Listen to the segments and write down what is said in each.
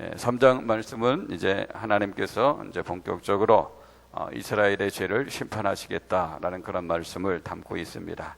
예, 3장 말씀은 이제 하나님께서 이제 본격적으로 어, 이스라엘의 죄를 심판하시겠다라는 그런 말씀을 담고 있습니다.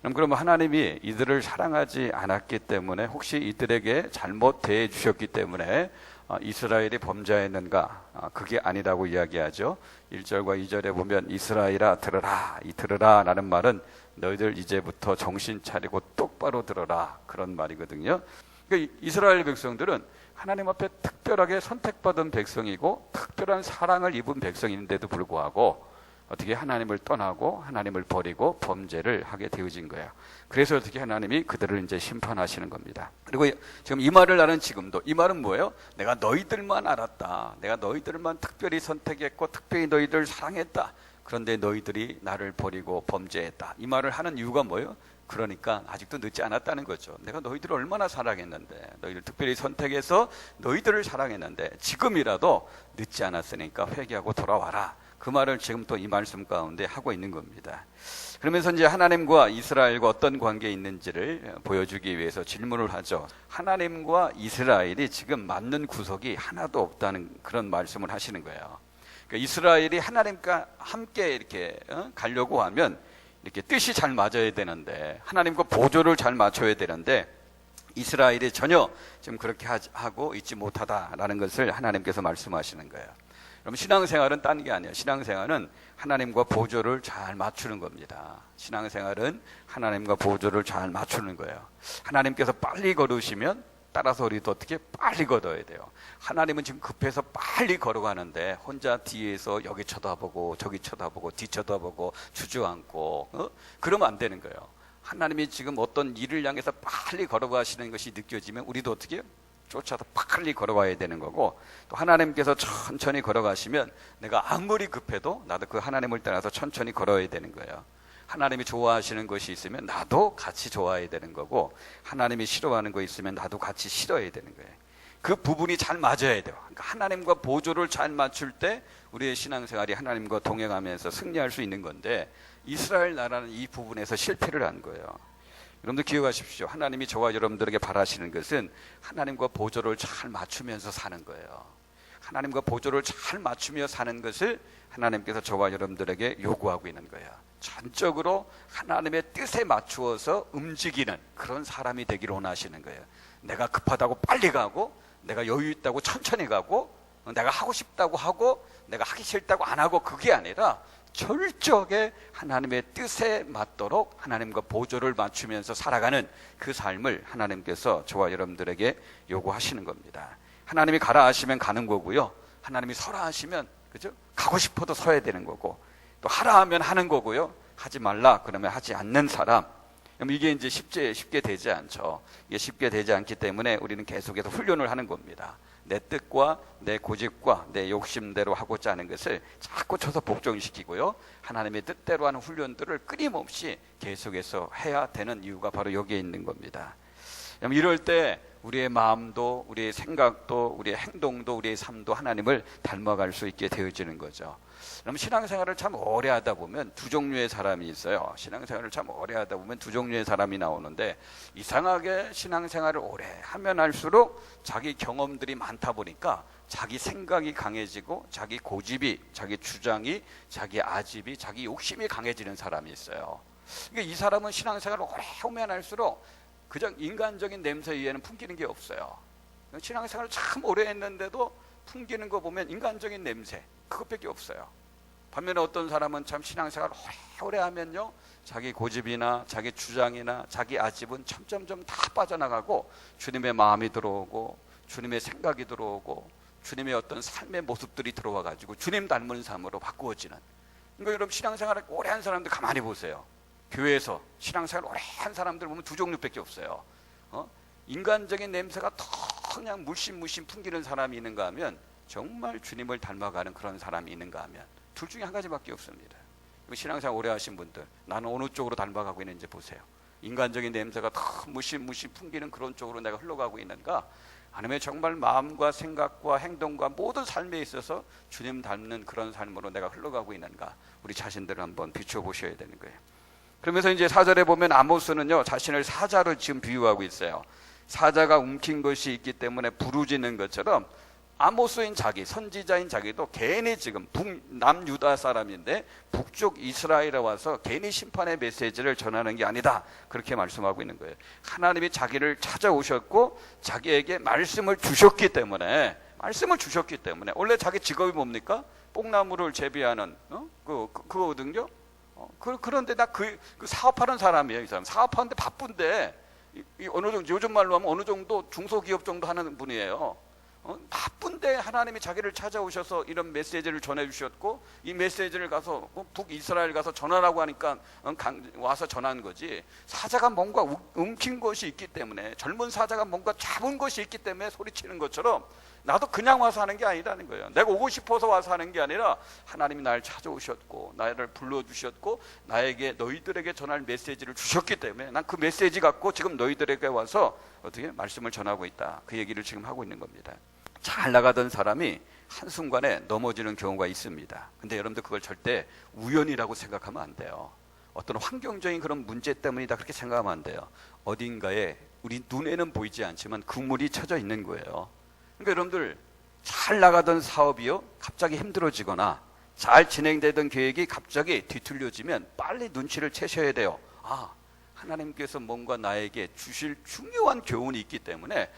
그럼 그럼 하나님이 이들을 사랑하지 않았기 때문에 혹시 이들에게 잘못 대해 주셨기 때문에 어, 이스라엘이 범죄했는가? 아, 그게 아니라고 이야기하죠. 1절과 2절에 보면 이스라엘아 들으라 이 들으라라는 말은 너희들 이제부터 정신 차리고 똑바로 들어라 그런 말이거든요. 그러니까 이스라엘 백성들은 하나님 앞에 특별하게 선택받은 백성이고 특별한 사랑을 입은 백성인데도 불구하고 어떻게 하나님을 떠나고 하나님을 버리고 범죄를 하게 되어진 거예요. 그래서 어떻게 하나님이 그들을 이제 심판하시는 겁니다. 그리고 지금 이 말을 나는 지금도 이 말은 뭐예요? 내가 너희들만 알았다. 내가 너희들만 특별히 선택했고 특별히 너희들 사랑했다. 그런데 너희들이 나를 버리고 범죄했다. 이 말을 하는 이유가 뭐예요? 그러니까 아직도 늦지 않았다는 거죠. 내가 너희들을 얼마나 사랑했는데, 너희를 특별히 선택해서 너희들을 사랑했는데, 지금이라도 늦지 않았으니까 회개하고 돌아와라. 그 말을 지금 또 이 말씀 가운데 하고 있는 겁니다. 그러면서 이제 하나님과 이스라엘과 어떤 관계에 있는지를 보여주기 위해서 질문을 하죠. 하나님과 이스라엘이 지금 맞는 구석이 하나도 없다는 그런 말씀을 하시는 거예요. 그러니까 이스라엘이 하나님과 함께 이렇게 어? 가려고 하면 이렇게 뜻이 잘 맞아야 되는데 하나님과 보조를 잘 맞춰야 되는데 이스라엘이 전혀 지금 그렇게 하고 있지 못하다라는 것을 하나님께서 말씀하시는 거예요. 그럼 신앙생활은 딴 게 아니에요. 신앙생활은 하나님과 보조를 잘 맞추는 겁니다. 신앙생활은 하나님과 보조를 잘 맞추는 거예요. 하나님께서 빨리 걸으시면 따라서 우리도 어떻게 빨리 걷어야 돼요. 하나님은 지금 급해서 빨리 걸어가는데 혼자 뒤에서 여기 쳐다보고 저기 쳐다보고 뒤 쳐다보고 주저앉고 어? 그러면 안 되는 거예요. 하나님이 지금 어떤 일을 향해서 빨리 걸어가시는 것이 느껴지면 우리도 어떻게? 쫓아서 빨리 걸어가야 되는 거고 또 하나님께서 천천히 걸어가시면 내가 아무리 급해도 나도 그 하나님을 따라서 천천히 걸어야 되는 거예요. 하나님이 좋아하시는 것이 있으면 나도 같이 좋아해야 되는 거고 하나님이 싫어하는 거 있으면 나도 같이 싫어해야 되는 거예요. 그 부분이 잘 맞아야 돼요. 그러니까 하나님과 보조를 잘 맞출 때 우리의 신앙생활이 하나님과 동행하면서 승리할 수 있는 건데 이스라엘 나라는 이 부분에서 실패를 한 거예요. 여러분들 기억하십시오. 하나님이 저와 여러분들에게 바라시는 것은 하나님과 보조를 잘 맞추면서 사는 거예요. 하나님과 보조를 잘 맞추며 사는 것을 하나님께서 저와 여러분들에게 요구하고 있는 거예요. 전적으로 하나님의 뜻에 맞추어서 움직이는 그런 사람이 되기를 원하시는 거예요. 내가 급하다고 빨리 가고, 내가 여유 있다고 천천히 가고, 내가 하고 싶다고 하고, 내가 하기 싫다고 안 하고 그게 아니라 철저하게 하나님의 뜻에 맞도록 하나님과 보조를 맞추면서 살아가는 그 삶을 하나님께서 저와 여러분들에게 요구하시는 겁니다. 하나님이 가라 하시면 가는 거고요. 하나님이 서라 하시면 그죠? 가고 싶어도 서야 되는 거고 또 하라 하면 하는 거고요. 하지 말라 그러면 하지 않는 사람. 이게 이제 쉽게 쉽게 되지 않죠. 이게 쉽게 되지 않기 때문에 우리는 계속해서 훈련을 하는 겁니다. 내 뜻과 내 고집과 내 욕심대로 하고자 하는 것을 자꾸 쳐서 복종시키고요. 하나님의 뜻대로 하는 훈련들을 끊임없이 계속해서 해야 되는 이유가 바로 여기에 있는 겁니다. 이럴 때 우리의 마음도 우리의 생각도 우리의 행동도 우리의 삶도 하나님을 닮아갈 수 있게 되어지는 거죠. 그럼 신앙생활을 참 오래 하다 보면 두 종류의 사람이 있어요. 신앙생활을 참 오래 하다 보면 두 종류의 사람이 나오는데 이상하게 신앙생활을 오래 하면 할수록 자기 경험들이 많다 보니까 자기 생각이 강해지고 자기 고집이 자기 주장이 자기 아집이 자기 욕심이 강해지는 사람이 있어요. 그러니까 이 사람은 신앙생활을 오래 하면 할수록 그저 인간적인 냄새 이외에는 풍기는 게 없어요. 신앙생활을 참 오래 했는데도 풍기는 거 보면 인간적인 냄새 그것밖에 없어요. 반면에 어떤 사람은 참 신앙생활 오래 하면요 자기 고집이나 자기 주장이나 자기 아집은 점점점 다 빠져나가고 주님의 마음이 들어오고 주님의 생각이 들어오고 주님의 어떤 삶의 모습들이 들어와 가지고 주님 닮은 삶으로 바꾸어지는 그러니까 여러분 신앙생활을 오래 한 사람들 가만히 보세요 교회에서 신앙생활 오래 한 사람들 보면 두 종류밖에 없어요 어? 인간적인 냄새가 더 그냥 물씬물씬 풍기는 사람이 있는가 하면 정말 주님을 닮아가는 그런 사람이 있는가 하면 둘 중에 한 가지밖에 없습니다. 신앙생활 오래 하신 분들 나는 어느 쪽으로 닮아가고 있는지 보세요. 인간적인 냄새가 더 무심무심 풍기는 그런 쪽으로 내가 흘러가고 있는가? 아니면 정말 마음과 생각과 행동과 모든 삶에 있어서 주님 닮는 그런 삶으로 내가 흘러가고 있는가? 우리 자신들을 한번 비춰보셔야 되는 거예요. 그러면서 이제 사절에 보면 아모스는요 자신을 사자를 지금 비유하고 있어요. 사자가 움킨 것이 있기 때문에 부르짖는 것처럼 아모스인 자기 선지자인 자기도 괜히 지금 북남 유다 사람인데 북쪽 이스라엘에 와서 괜히 심판의 메시지를 전하는 게 아니다 그렇게 말씀하고 있는 거예요. 하나님이 자기를 찾아오셨고 자기에게 말씀을 주셨기 때문에 말씀을 주셨기 때문에 원래 자기 직업이 뭡니까? 뽕나무를 재배하는 어? 그, 그 그거거든요. 어, 그, 그런데 나그 그 사업하는 사람이에요. 이 사람 사업하는데 바쁜데 이, 이 어느 정도 요즘 말로 하면 어느 정도 중소기업 정도 하는 분이에요. 어? 바쁜데 하나님이 자기를 찾아오셔서 이런 메시지를 전해 주셨고 이 메시지를 가서 어, 북이스라엘 가서 전하라고 하니까 어, 강, 와서 전한 거지 사자가 뭔가 우- 움킨 것이 있기 때문에 젊은 사자가 뭔가 잡은 것이 있기 때문에 소리치는 것처럼 나도 그냥 와서 하는 게 아니라는 거예요 내가 오고 싶어서 와서 하는 게 아니라 하나님이 나를 찾아오셨고 나를 불러주셨고 나에게 너희들에게 전할 메시지를 주셨기 때문에 난 그 메시지 갖고 지금 너희들에게 와서 어떻게 말씀을 전하고 있다 그 얘기를 지금 하고 있는 겁니다 잘 나가던 사람이 한순간에 넘어지는 경우가 있습니다. 근데 여러분들 그걸 절대 우연이라고 생각하면 안 돼요. 어떤 환경적인 그런 문제 때문이다 그렇게 생각하면 안 돼요. 어딘가에 우리 눈에는 보이지 않지만 그물이 쳐져 있는 거예요. 그러니까 여러분들 잘 나가던 사업이요 갑자기 힘들어지거나 잘 진행되던 계획이 갑자기 뒤틀려지면 빨리 눈치를 채셔야 돼요. 아 하나님께서 뭔가 나에게 주실 중요한 교훈이 있기 때문에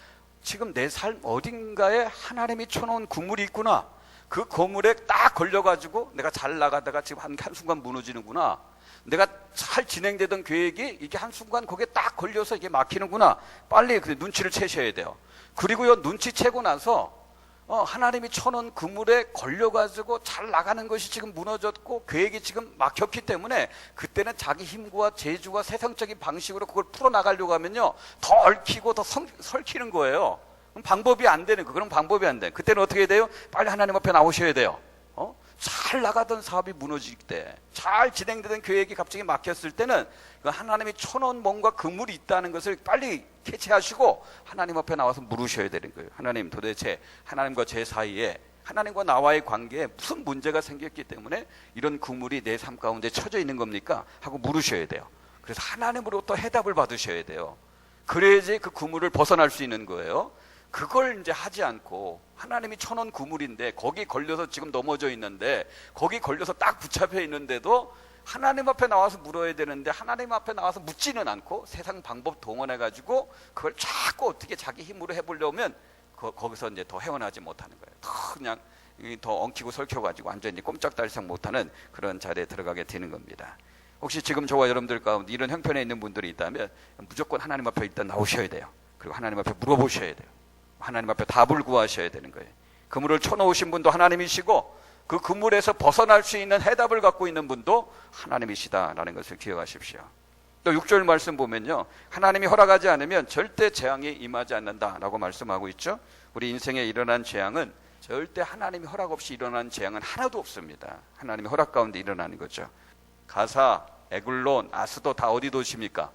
지금 내 삶 어딘가에 하나님이 쳐놓은 그물이 있구나. 그 그물에 딱 걸려가지고 내가 잘 나가다가 지금 한, 한순간 무너지는구나. 내가 잘 진행되던 계획이 이게 한순간 거기에 딱 걸려서 이게 막히는구나. 빨리 그 눈치를 채셔야 돼요. 그리고요, 눈치채고 나서 어, 하나님이 쳐놓은 그물에 걸려가지고 잘 나가는 것이 지금 무너졌고 계획이 지금 막혔기 때문에 그때는 자기 힘과 재주와 세상적인 방식으로 그걸 풀어나가려고 하면요 더 얽히고 더 성, 설키는 거예요 방법이 안 되는 거 그런 방법이 안 돼. 그때는 어떻게 해야 돼요? 빨리 하나님 앞에 나오셔야 돼요 어? 잘 나가던 사업이 무너질 때, 잘 진행되던 계획이 갑자기 막혔을 때는 그 하나님이 쳐놓은 뭔가 그물이 있다는 것을 빨리 캐치하시고 하나님 앞에 나와서 물으셔야 되는 거예요. 하나님 도대체 하나님과 제 사이에 하나님과 나와의 관계에 무슨 문제가 생겼기 때문에 이런 그물이 내 삶 가운데 쳐져 있는 겁니까? 하고 물으셔야 돼요. 그래서 하나님으로부터 해답을 받으셔야 돼요. 그래야지 그 그물을 벗어날 수 있는 거예요. 그걸 이제 하지 않고 하나님이 쳐놓은 그물인데 거기 걸려서 지금 넘어져 있는데 거기 걸려서 딱 붙잡혀 있는데도 하나님 앞에 나와서 물어야 되는데 하나님 앞에 나와서 묻지는 않고 세상 방법 동원해 가지고 그걸 자꾸 어떻게 자기 힘으로 해보려면 거, 거기서 이제 더 헤어나지 못하는 거예요. 더 그냥 이더 엉키고 설켜가지고 완전히 꼼짝달싹 못하는 그런 자리에 들어가게 되는 겁니다. 혹시 지금 저와 여러분들 가운데 이런 형편에 있는 분들이 있다면 무조건 하나님 앞에 일단 나오셔야 돼요. 그리고 하나님 앞에 물어보셔야 돼요. 하나님 앞에 답을 구하셔야 되는 거예요. 그물을 쳐놓으신 분도 하나님이시고 그 그물에서 벗어날 수 있는 해답을 갖고 있는 분도 하나님이시다라는 것을 기억하십시오. 또 6절 말씀 보면요. 하나님이 허락하지 않으면 절대 재앙이 임하지 않는다라고 말씀하고 있죠. 우리 인생에 일어난 재앙은 절대 하나님이 허락 없이 일어난 재앙은 하나도 없습니다. 하나님의 허락 가운데 일어나는 거죠. 가사, 에글론, 아스도 다 어디 도시입니까?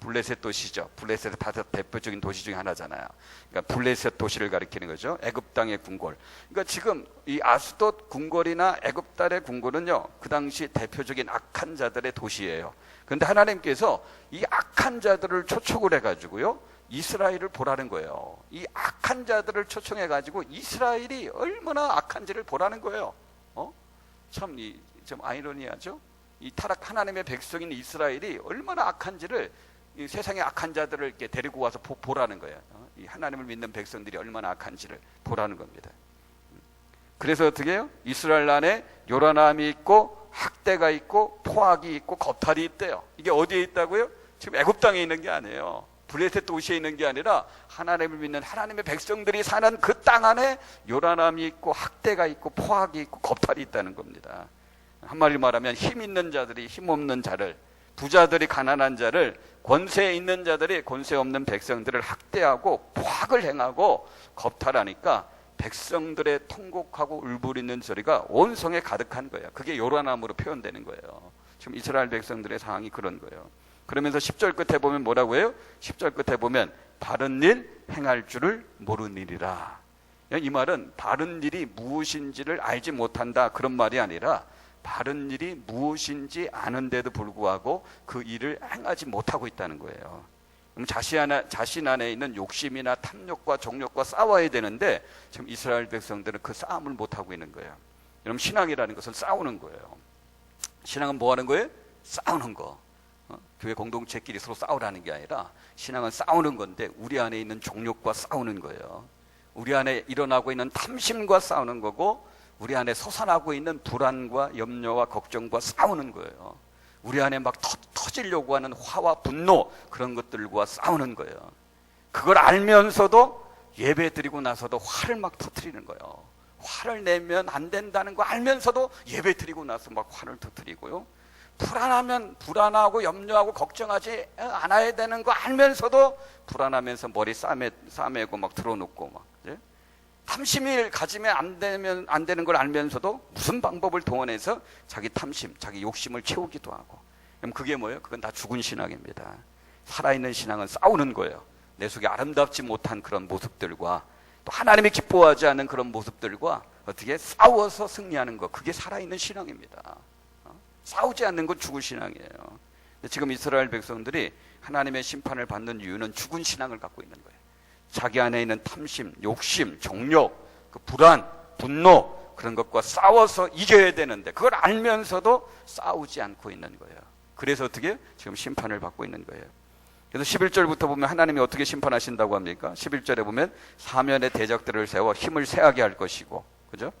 블레셋 도시죠. 블레셋 다섯 대표적인 도시 중에 하나잖아요. 그러니까 블레셋 도시를 가리키는 거죠. 애굽 땅의 궁궐. 그러니까 지금 이 아스돗 궁궐이나 애굽 땅의 궁궐은요. 그 당시 대표적인 악한 자들의 도시예요. 그런데 하나님께서 이 악한 자들을 초청을 해 가지고요. 이스라엘을 보라는 거예요. 이 악한 자들을 초청해 가지고 이스라엘이 얼마나 악한지를 보라는 거예요. 어? 참, 이, 좀 아이러니하죠? 이 타락 하나님의 백성인 이스라엘이 얼마나 악한지를 이 세상의 악한 자들을 이렇게 데리고 와서 보, 보라는 거예요. 어? 이 하나님을 믿는 백성들이 얼마나 악한지를 보라는 겁니다. 그래서 어떻게 해요? 이스라엘 안에 요란함이 있고 학대가 있고 포악이 있고 겁탈이 있대요. 이게 어디에 있다고요? 지금 애굽 땅에 있는 게 아니에요. 블레셋 도시에 있는 게 아니라 하나님을 믿는 하나님의 백성들이 사는 그 땅 안에 요란함이 있고 학대가 있고 포악이 있고 겁탈이 있다는 겁니다. 한마디로 말하면 힘 있는 자들이 힘 없는 자를 부자들이 가난한 자를 권세 있는 자들이 권세 없는 백성들을 학대하고 포악을 행하고 겁탈하니까 백성들의 통곡하고 울부리는 소리가 온 성에 가득한 거예요. 그게 요란함으로 표현되는 거예요. 지금 이스라엘 백성들의 상황이 그런 거예요. 그러면서 10절 끝에 보면 뭐라고 해요? 10절 끝에 보면 바른 일 행할 줄을 모르니라. 이 말은 바른 일이 무엇인지를 알지 못한다 그런 말이 아니라 바른 일이 무엇인지 아는데도 불구하고 그 일을 행하지 못하고 있다는 거예요. 그럼 자신 안에, 자신 안에 있는 욕심이나 탐욕과 정욕과 싸워야 되는데 지금 이스라엘 백성들은 그 싸움을 못 하고 있는 거예요. 여러분 신앙이라는 것은 싸우는 거예요. 신앙은 뭐 하는 거예요? 싸우는 거. 어? 교회 공동체끼리 서로 싸우라는 게 아니라 신앙은 싸우는 건데 우리 안에 있는 정욕과 싸우는 거예요. 우리 안에 일어나고 있는 탐심과 싸우는 거고 우리 안에 솟아나고 있는 불안과 염려와 걱정과 싸우는 거예요. 우리 안에 막 터, 터지려고 하는 화와 분노 그런 것들과 싸우는 거예요. 그걸 알면서도 예배 드리고 나서도 화를 막 터트리는 거예요. 화를 내면 안 된다는 거 알면서도 예배 드리고 나서 막 화를 터트리고요. 불안하면 불안하고 염려하고 걱정하지 않아야 되는 거 알면서도 불안하면서 머리 싸매, 싸매고 막 들어놓고 막 예? 탐심을 가지면 안 되면 안 되는 걸 알면서도 무슨 방법을 동원해서 자기 탐심, 자기 욕심을 채우기도 하고. 그럼 그게 뭐예요? 그건 다 죽은 신앙입니다. 살아있는 신앙은 싸우는 거예요. 내 속에 아름답지 못한 그런 모습들과 또 하나님이 기뻐하지 않는 그런 모습들과 어떻게 싸워서 승리하는 것. 그게 살아있는 신앙입니다. 어? 싸우지 않는 건 죽은 신앙이에요. 지금 이스라엘 백성들이 하나님의 심판을 받는 이유는 죽은 신앙을 갖고 있는 거예요. 자기 안에 있는 탐심, 욕심, 정욕, 그 불안, 분노 그런 것과 싸워서 이겨야 되는데 그걸 알면서도 싸우지 않고 있는 거예요. 그래서 어떻게 지금 심판을 받고 있는 거예요. 그래서 11절부터 보면 하나님이 어떻게 심판하신다고 합니까? 11절에 보면 사면의 대적들을 세워 힘을 세하게 할 것이고 그죠?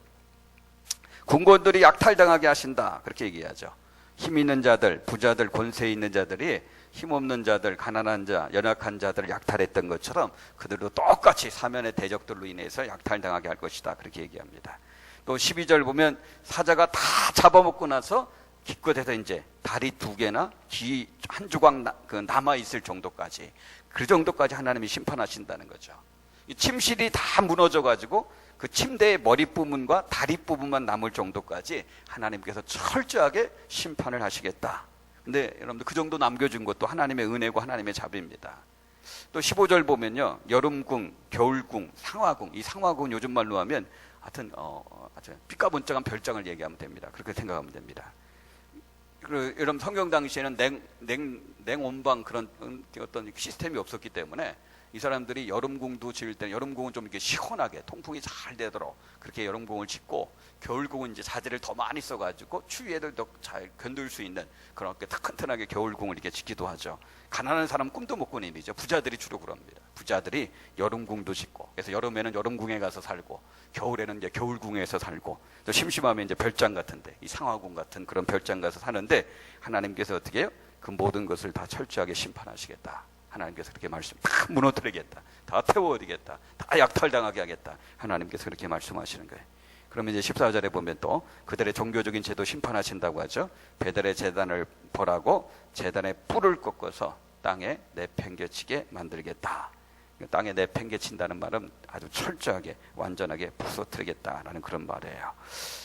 군권들이 약탈당하게 하신다. 그렇게 얘기하죠. 힘 있는 자들, 부자들, 권세 있는 자들이 힘없는 자들, 가난한 자, 연약한 자들을 약탈했던 것처럼 그들도 똑같이 사면의 대적들로 인해서 약탈당하게 할 것이다. 그렇게 얘기합니다. 또 12절 보면 사자가 다 잡아먹고 나서 기껏해서 이제 다리 두 개나 귀 한 조각 나, 그 남아 있을 정도까지 그 정도까지 하나님이 심판하신다는 거죠. 이 침실이 다 무너져 가지고 그 침대의 머리 부분과 다리 부분만 남을 정도까지 하나님께서 철저하게 심판을 하시겠다. 근데 여러분들 그 정도 남겨준 것도 하나님의 은혜고 하나님의 자비입니다. 또 15절 보면요. 여름궁, 겨울궁, 상화궁. 이 상화궁 요즘 말로 하면 하여튼 어, 어, 하여튼 삐까번쩍한 별장을 얘기하면 됩니다. 그렇게 생각하면 됩니다. 그 여러분 성경 당시에는 냉, 냉, 냉온방 그런 어떤 시스템이 없었기 때문에 이 사람들이 여름궁도 지을 때는 여름궁은 좀 이렇게 시원하게 통풍이 잘 되도록 그렇게 여름궁을 짓고 겨울궁은 이제 자재를 더 많이 써가지고 추위에도 더잘 견딜 수 있는 그렇게 튼튼하게 겨울궁을 이렇게 짓기도 하죠. 가난한 사람 꿈도 못 꾸는 일이죠. 부자들이 주로 그럽니다. 부자들이 여름궁도 짓고 그래서 여름에는 여름궁에 가서 살고 겨울에는 이제 겨울궁에서 살고 또 심심하면 이제 별장 같은데 이 상하궁 같은 그런 별장 가서 사는데 하나님께서 어떻게 해요? 그 모든 것을 다 철저하게 심판하시겠다. 하나님께서 그렇게 말씀 다 무너뜨리겠다. 다 태워버리겠다. 다 약탈당하게 하겠다. 하나님께서 그렇게 말씀하시는 거예요. 그러면 이제 14절에 보면 또 그들의 종교적인 제도 심판하신다고 하죠. 베델의 재단을 벌하고 재단의 뿔을 꺾어서 땅에 내팽개치게 만들겠다. 땅에 내팽개친다는 말은 아주 철저하게 완전하게 부서뜨리겠다라는 그런 말이에요.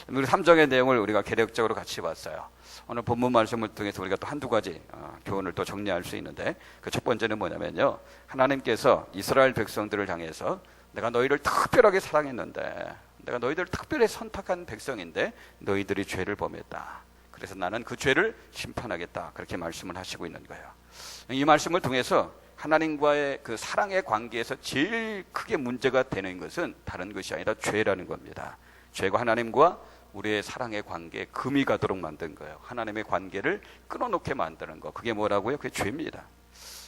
우리 삼정의 내용을 우리가 개력적으로 같이 봤어요. 오늘 본문 말씀을 통해서 우리가 또 한두 가지 어, 교훈을 또 정리할 수 있는데 그 첫 번째는 뭐냐면요. 하나님께서 이스라엘 백성들을 향해서 내가 너희를 특별하게 사랑했는데 내가 너희들을 특별히 선택한 백성인데 너희들이 죄를 범했다. 그래서 나는 그 죄를 심판하겠다. 그렇게 말씀을 하시고 있는 거예요. 이 말씀을 통해서 하나님과의 그 사랑의 관계에서 제일 크게 문제가 되는 것은 다른 것이 아니라 죄라는 겁니다. 죄가 하나님과 우리의 사랑의 관계에 금이 가도록 만든 거예요. 하나님의 관계를 끊어놓게 만드는 거. 그게 뭐라고요? 그게 죄입니다.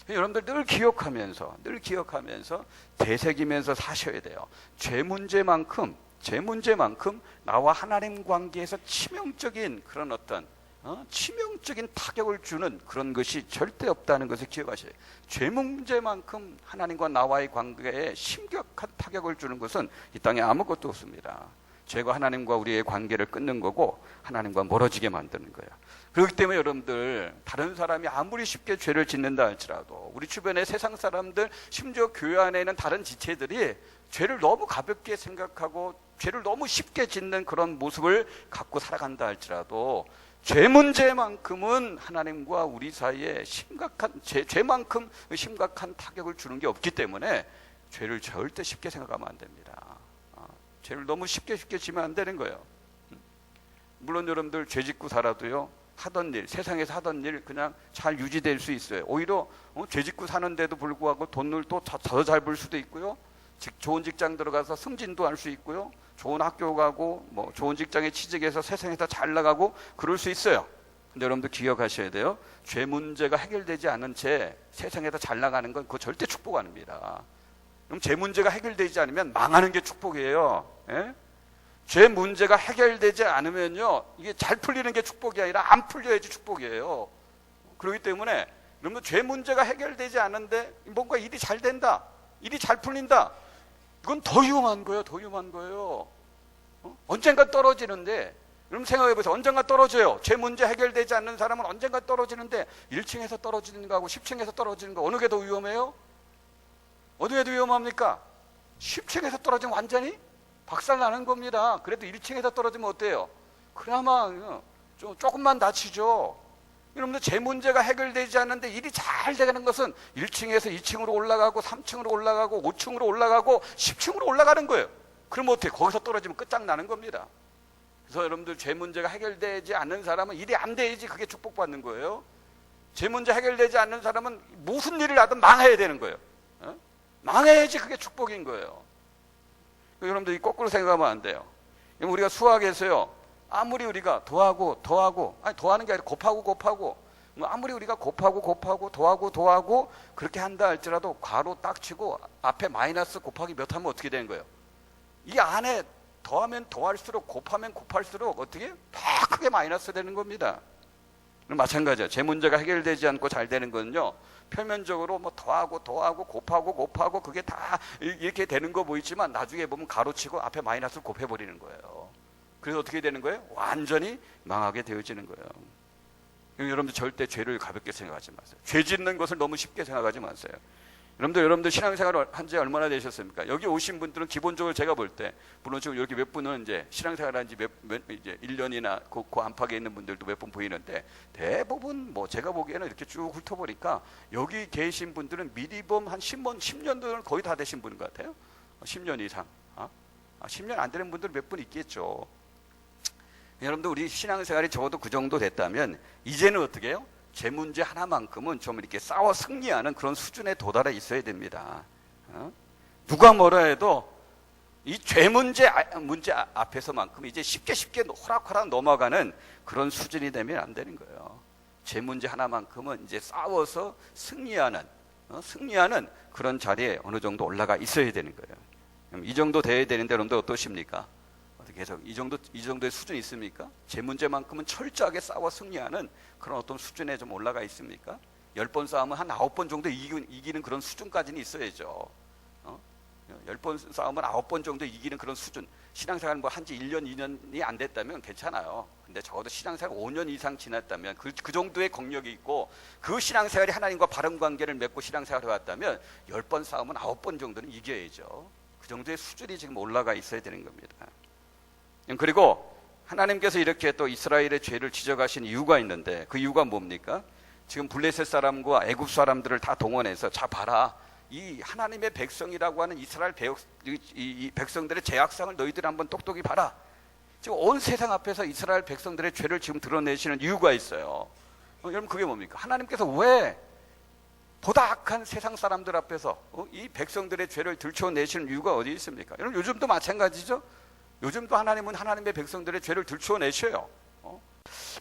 여러분들 늘 기억하면서, 늘 기억하면서 되새기면서 사셔야 돼요. 죄 문제만큼, 죄 문제만큼 나와 하나님 관계에서 치명적인 그런 어떤 어? 치명적인 타격을 주는 그런 것이 절대 없다는 것을 기억하셔야 돼요. 죄 문제만큼 하나님과 나와의 관계에 심각한 타격을 주는 것은 이 땅에 아무것도 없습니다. 죄가 하나님과 우리의 관계를 끊는 거고 하나님과 멀어지게 만드는 거예요. 그렇기 때문에 여러분들 다른 사람이 아무리 쉽게 죄를 짓는다 할지라도 우리 주변의 세상 사람들 심지어 교회 안에 있는 다른 지체들이 죄를 너무 가볍게 생각하고 죄를 너무 쉽게 짓는 그런 모습을 갖고 살아간다 할지라도 죄 문제만큼은 하나님과 우리 사이에 심각한 죄, 죄만큼 심각한 타격을 주는 게 없기 때문에 죄를 절대 쉽게 생각하면 안 됩니다. 죄를 너무 쉽게 쉽게 지면 안 되는 거예요. 물론 여러분들 죄 짓고 살아도요, 하던 일, 세상에서 하던 일 그냥 잘 유지될 수 있어요. 오히려 어, 죄 짓고 사는데도 불구하고 돈을 또 더 잘 벌 수도 있고요. 직, 좋은 직장 들어가서 승진도 할 수 있고요. 좋은 학교 가고 뭐 좋은 직장에 취직해서 세상에서 잘 나가고 그럴 수 있어요. 근데 여러분들 기억하셔야 돼요. 죄 문제가 해결되지 않은 채 세상에서 잘 나가는 건 그거 절대 축복 아닙니다. 그럼 죄 문제가 해결되지 않으면 망하는 게 축복이에요. 예? 죄 문제가 해결되지 않으면요, 이게 잘 풀리는 게 축복이 아니라 안 풀려야지 축복이에요. 그렇기 때문에 여러분 죄 문제가 해결되지 않는데 뭔가 일이 잘 된다, 일이 잘 풀린다, 이건 더 위험한 거예요, 더 위험한 거예요. 어? 언젠가 떨어지는데, 여러분 생각해 보세요. 언젠가 떨어져요. 죄 문제 해결되지 않는 사람은 언젠가 떨어지는데 1층에서 떨어지는 거하고 10층에서 떨어지는 거 어느 게 더 위험해요? 어느 게 더 위험합니까? 10층에서 떨어지면 완전히 박살 나는 겁니다. 그래도 1층에서 떨어지면 어때요? 그나마 어, 좀 조금만 다치죠. 여러분들 제 문제가 해결되지 않는데 일이 잘 되는 것은 1층에서 2층으로 올라가고 3층으로 올라가고 5층으로 올라가고 10층으로 올라가는 거예요. 그럼 어떻게 거기서 떨어지면 끝장나는 겁니다. 그래서 여러분들 제 문제가 해결되지 않는 사람은 일이 안 돼야지 그게 축복받는 거예요. 제 문제 해결되지 않는 사람은 무슨 일을 하든 망해야 되는 거예요. 어? 망해야지 그게 축복인 거예요. 여러분들 이 거꾸로 생각하면 안 돼요. 우리가 수학에서요. 아무리 우리가 더하고 더하고 아니 더하는 게 아니라 곱하고 곱하고 뭐 아무리 우리가 곱하고 곱하고 더하고 더하고 그렇게 한다 할지라도 괄호 딱 치고 앞에 마이너스 곱하기 몇 하면 어떻게 되는 거예요? 이 안에 더하면 더할수록 곱하면 곱할수록 어떻게 더 크게 마이너스 되는 겁니다. 마찬가지야. 제 문제가 해결되지 않고 잘 되는 건요. 표면적으로 뭐 더하고 더하고 곱하고 곱하고 그게 다 이렇게 되는 거 보이지만 나중에 보면 가로치고 앞에 마이너스를 곱해 버리는 거예요. 그래서 어떻게 되는 거예요? 완전히 망하게 되어지는 거예요. 여러분들 절대 죄를 가볍게 생각하지 마세요. 죄 짓는 것을 너무 쉽게 생각하지 마세요. 여러분들 여러분들 신앙생활을 한지 얼마나 되셨습니까? 여기 오신 분들은 기본적으로 제가 볼 때 물론 지금 여기 몇 분은 이제 신앙생활을 한지 몇, 몇 이제 1년이나 그, 그 안팎에 있는 분들도 몇 분 보이는데 대부분 뭐 제가 보기에는 이렇게 쭉 훑어보니까 여기 계신 분들은 미리범 한 10년 10년도는 거의 다 되신 것 같아요. 10년 이상. 어? 10년 안 되는 분들 몇 분 있겠죠. 여러분들 우리 신앙생활이 적어도 그 정도 됐다면 이제는 어떻게 해요? 제 문제 하나만큼은 좀 이렇게 싸워 승리하는 그런 수준에 도달해 있어야 됩니다. 어? 누가 뭐라 해도 이 죄 문제 문제 앞에서만큼 이제 쉽게 쉽게 호락호락 넘어가는 그런 수준이 되면 안 되는 거예요. 죄 문제 하나만큼은 이제 싸워서 승리하는 어? 승리하는 그런 자리에 어느 정도 올라가 있어야 되는 거예요. 이 정도 돼야 되는데 여러분들 어떠십니까? 계속 이 정도 이 정도의 수준이 있습니까? 제 문제만큼은 철저하게 싸워 승리하는 그런 어떤 수준에 좀 올라가 있습니까? 열 번 싸우면 한 아홉 번 정도 이기는, 이기는 그런 수준까지는 있어야죠. 어? 열번 싸우면 아홉 번 정도 이기는 그런 수준. 신앙생활 뭐 한 지 1년, 2년이 안 됐다면 괜찮아요. 근데 적어도 신앙생활 5년 이상 지났다면 그, 그 정도의 경력이 있고 그 신앙생활이 하나님과 바른 관계를 맺고 신앙생활을 해왔다면 열 번 싸우면 아홉 번 정도는 이겨야죠. 그 정도의 수준이 지금 올라가 있어야 되는 겁니다. 그리고 하나님께서 이렇게 또 이스라엘의 죄를 지적하신 이유가 있는데 그 이유가 뭡니까? 지금 블레셋 사람과 애굽 사람들을 다 동원해서 자 봐라. 이 하나님의 백성이라고 하는 이스라엘 배역, 이, 백성들의 제약상을 너희들 한번 똑똑히 봐라. 지금 온 세상 앞에서 이스라엘 백성들의 죄를 지금 드러내시는 이유가 있어요. 어, 여러분 그게 뭡니까? 하나님께서 왜 보다 악한 세상 사람들 앞에서 어, 이 백성들의 죄를 들춰내시는 이유가 어디 있습니까? 여러분 요즘도 마찬가지죠. 요즘도 하나님은 하나님의 백성들의 죄를 들추어내셔요. 어?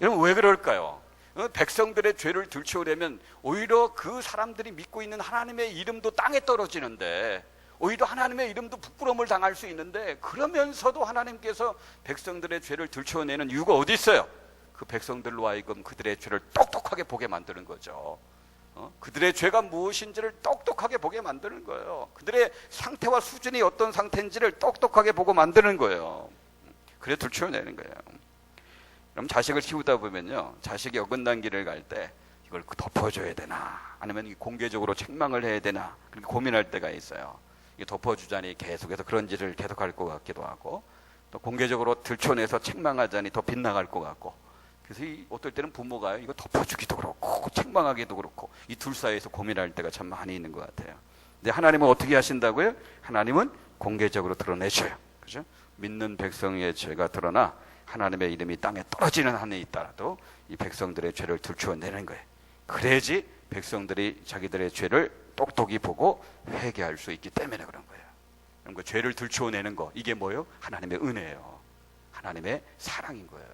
여러분 왜 그럴까요? 어? 백성들의 죄를 들추어내면 오히려 그 사람들이 믿고 있는 하나님의 이름도 땅에 떨어지는데 오히려 하나님의 이름도 부끄러움을 당할 수 있는데 그러면서도 하나님께서 백성들의 죄를 들추어내는 이유가 어디 있어요? 그 백성들로 하여금 그들의 죄를 똑똑하게 보게 만드는 거죠. 어? 그들의 죄가 무엇인지를 똑똑하게 보게 만드는 거예요. 그들의 상태와 수준이 어떤 상태인지를 똑똑하게 보고 만드는 거예요. 그래 들추어내는 거예요. 그럼 자식을 키우다 보면요. 자식이 어긋난 길을 갈 때 이걸 덮어줘야 되나 아니면 공개적으로 책망을 해야 되나 그렇게 고민할 때가 있어요. 이 덮어주자니 계속해서 그런 짓을 계속할 것 같기도 하고 또 공개적으로 들춰내서 책망하자니 더 빗나갈 것 같고 그래서 이 어떨 때는 부모가 이거 덮어주기도 그렇고 책망하기도 그렇고 이 둘 사이에서 고민할 때가 참 많이 있는 것 같아요. 근데 하나님은 어떻게 하신다고요? 하나님은 공개적으로 드러내셔요. 그죠? 믿는 백성의 죄가 드러나 하나님의 이름이 땅에 떨어지는 한에 있더라도 이 백성들의 죄를 들추어 내는 거예요. 그래야지 백성들이 자기들의 죄를 똑똑히 보고 회개할 수 있기 때문에 그런 거예요. 그럼 그 죄를 들추어 내는 거 이게 뭐예요? 하나님의 은혜예요. 하나님의 사랑인 거예요.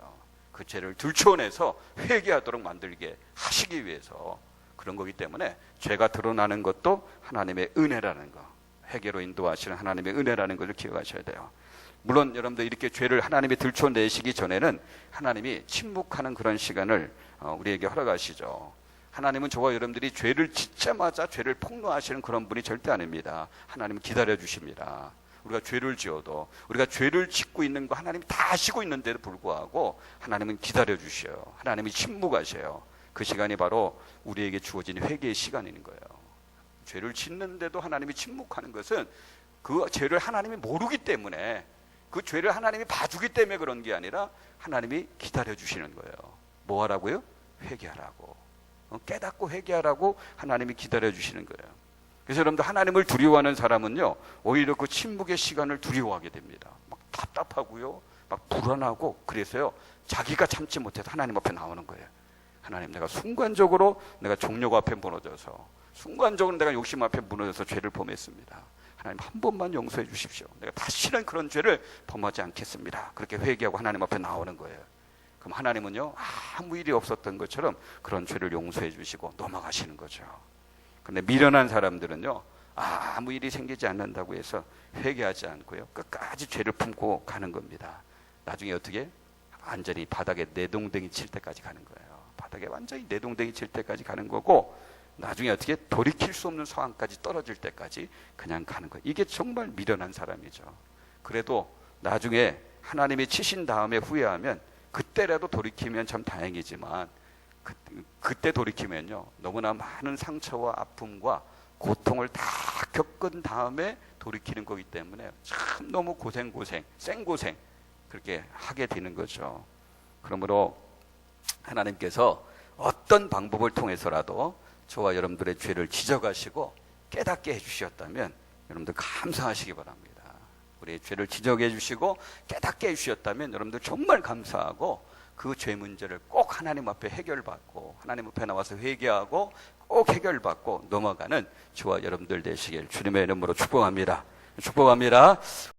그 죄를 들추어내서 회개하도록 만들게 하시기 위해서 그런 거기 때문에 죄가 드러나는 것도 하나님의 은혜라는 거. 회개로 인도하시는 하나님의 은혜라는 것을 기억하셔야 돼요. 물론 여러분들 이렇게 죄를 하나님이 들춰내시기 전에는 하나님이 침묵하는 그런 시간을 어, 우리에게 허락하시죠. 하나님은 저와 여러분들이 죄를 짓자마자 죄를 폭로하시는 그런 분이 절대 아닙니다. 하나님은 기다려 주십니다. 우리가 죄를 지어도 우리가 죄를 짓고 있는 거 하나님이 다 아시고 있는데도 불구하고 하나님은 기다려 주셔요. 하나님이 침묵하셔요. 그 시간이 바로 우리에게 주어진 회개의 시간인 거예요. 죄를 짓는데도 하나님이 침묵하는 것은 그 죄를 하나님이 모르기 때문에 그 죄를 하나님이 봐주기 때문에 그런 게 아니라 하나님이 기다려 주시는 거예요. 뭐 하라고요? 회개하라고. 어, 깨닫고 회개하라고 하나님이 기다려 주시는 거예요. 그래서 여러분들 하나님을 두려워하는 사람은요, 오히려 그 침묵의 시간을 두려워하게 됩니다. 막 답답하고요, 막 불안하고, 그래서요, 자기가 참지 못해서 하나님 앞에 나오는 거예요. 하나님, 내가 순간적으로 내가 종력 앞에 무너져서, 순간적으로 내가 욕심 앞에 무너져서 죄를 범했습니다. 하나님 한 번만 용서해 주십시오. 내가 다시는 그런 죄를 범하지 않겠습니다. 그렇게 회개하고 하나님 앞에 나오는 거예요. 그럼 하나님은요, 아무 일이 없었던 것처럼 그런 죄를 용서해 주시고 넘어가시는 거죠. 근데 미련한 사람들은요, 아, 아무 일이 생기지 않는다고 해서 회개하지 않고요, 끝까지 죄를 품고 가는 겁니다. 나중에 어떻게? 완전히 바닥에 내동댕이 칠 때까지 가는 거예요. 바닥에 완전히 내동댕이 칠 때까지 가는 거고, 나중에 어떻게 돌이킬 수 없는 상황까지 떨어질 때까지 그냥 가는 거예요. 이게 정말 미련한 사람이죠. 그래도 나중에 하나님이 치신 다음에 후회하면 그때라도 돌이키면 참 다행이지만 그, 그때 돌이키면요 너무나 많은 상처와 아픔과 고통을 다 겪은 다음에 돌이키는 거기 때문에 참 너무 고생 고생 생고생 그렇게 하게 되는 거죠. 그러므로 하나님께서 어떤 방법을 통해서라도 저와 여러분들의 죄를 지적하시고 깨닫게 해주셨다면 여러분들 감사하시기 바랍니다. 우리의 죄를 지적해 주시고 깨닫게 해주셨다면 여러분들 정말 감사하고 그 죄 문제를 꼭 하나님 앞에 해결받고 하나님 앞에 나와서 회개하고 꼭 해결받고 넘어가는 저와 여러분들 되시길 주님의 이름으로 축복합니다. 축복합니다.